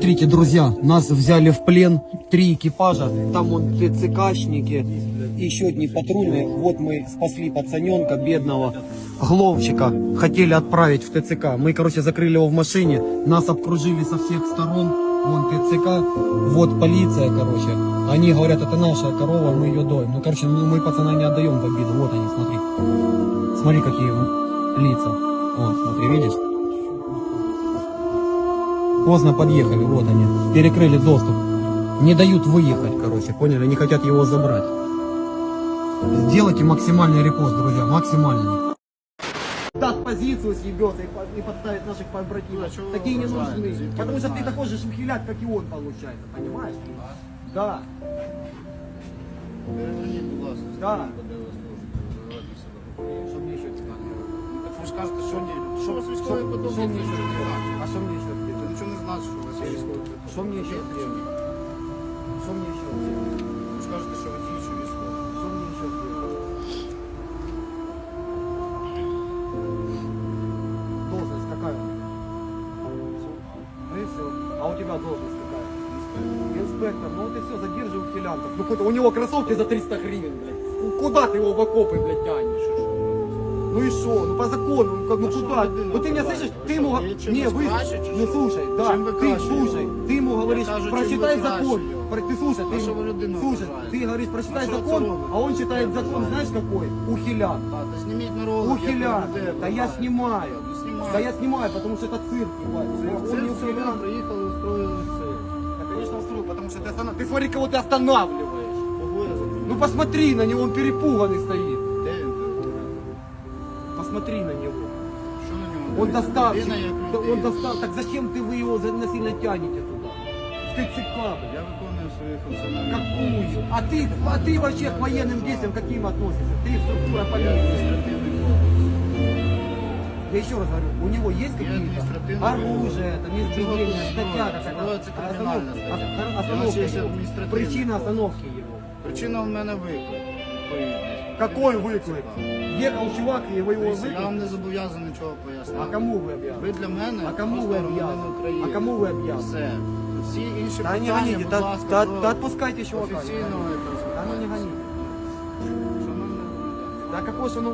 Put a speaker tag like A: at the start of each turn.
A: Смотрите, друзья, нас взяли в плен три экипажа. Там вон ТЦКшники, еще одни патрульные. Вот мы спасли пацаненка бедного, Гловчика. Хотели отправить в ТЦК. Мы, короче, закрыли его в машине. Нас обкружили со всех сторон. Вон ТЦК, вот полиция, короче. Они говорят, это наша корова, мы ее доим. Ну, короче, ну, мы пацана не отдаем в обиду. Вот они, смотри. Смотри, какие лица. Вот, смотри, видишь? Поздно подъехали, вот они. Перекрыли доступ. Не дают выехать, короче, поняли? Не хотят его забрать. Сделайте максимальный репост, друзья, максимальный. Даст позицию съебется и, по- и подставит наших побратимов.
B: Ну, а чего
A: Такие не
B: вы
A: нужны.
B: знаете?
A: Потому что ты
B: Знаете.
A: такой же шмхеляк, как и он, получается. Понимаешь? Да.
B: Переверніть, будь ласка,
A: Да.
B: сторінку, де ви служите, визивайте себе.
A: Что мне еще сказать?
B: Так ви ж кажете, що ні. Що у вас
A: Що-
B: військовий квиток?
A: що
B: є,
A: мені
B: це
A: ще
B: що не
A: делать?
B: значить.
A: А что мне еще
B: Це
A: делать?
B: нічого не значить, що у вас є військовий квиток.
A: Що мені ще
B: Є чи
A: делать?
B: ні?
A: Что мне еще делать?
B: Ви ж кажете, що ви діючий військовий.
A: Что мне еще делать? Должность какая? Ну и все. А у тебя должность какая? Инспектор, ну вот и все, задерживай ухилянтов. Ну куда? У него кроссовки за 300 гривен, блядь. Ну, Куда ты его в окопы, блядь, тянешь? Ну и что? Ну по закону, ну, как, ну
B: А что
A: куда?
B: людина
A: Ну ты меня
B: бывает?
A: слышишь?
B: Вы
A: Ты
B: что,
A: ему...
B: и чем
A: Не,
B: вы
A: вы...
B: краше, чи
A: Ну
B: що?
A: слушай, да,
B: Чим ви
A: ты
B: краще
A: слушай,
B: його?
A: ты ему говоришь,
B: кажу, чим
A: прочитай
B: ви краще
A: закон.
B: його?
A: Про- Ты слушай,
B: А
A: ты...
B: що ви людину
A: Слушай,
B: ображаєте?
A: ты говоришь, прочитай
B: А що
A: закон,
B: це робите?
A: а он читает
B: Ви
A: закон,
B: ображаєте.
A: знаешь какой? Ухилян.
B: Так, та зніміть на ролик, як ви
A: Ухилян.
B: людей
A: Да я
B: ображаєте.
A: снимаю.
B: Ну, знімайте.
A: Да я снимаю, потому что это цирк, ебать.
B: Це
A: Он
B: це
A: не
B: все ви
A: ухилян.
B: приїхали, устроїли це.
A: Да, конечно, устроил, потому что ты останов- Ты смотри, кого ты останавливаешь.
B: Кого я закрив?
A: Ну посмотри на него, он перепуганный стоит.
B: Де він?
A: Посмотри на него.
B: Що на ньому?
A: Он
B: Дивіться,
A: доставщик.
B: людина як
A: Да Он
B: людина.
A: достав. Так зачем ты вы его за- насильно тянете туда? В ТЦК, блядь.
B: Я виконую свої функціональні
A: Какую? А ты, а ты вообще к военным действиям каким относишься? Ты структура
B: Я
A: полиции.
B: адміністративний кодекс.
A: Я еще раз говорю, у него есть какие-то
B: административный
A: оружие, там избиение,
B: Чего тут
A: статья
B: строить?
A: какая-то,
B: Строится криминальная
A: останов-
B: статья.
A: ос-
B: У нас
A: остановка
B: есть
A: его.
B: административный
A: Причина
B: кодекс.
A: остановки его.
B: Причина в мене виклик. відповідний.
A: Какой выклик? Ехал чувак, и вы его
B: Дивіться, Я вам
A: выклик?
B: не зобов'язаний нічого пояснити.
A: А кому вы объявили?
B: Ви для мене
A: А кому
B: просто
A: ви
B: громадянин
A: об'язані?
B: України.
A: А кому ви об'язані?
B: Все. Всі інші
A: Да не
B: питання,
A: гоните,
B: будь
A: да,
B: ласка,
A: да,
B: до
A: да отпускайте чувака.
B: офіційного.
A: Да ну не гоните.
B: Шановний громадянин.
A: Да какой же он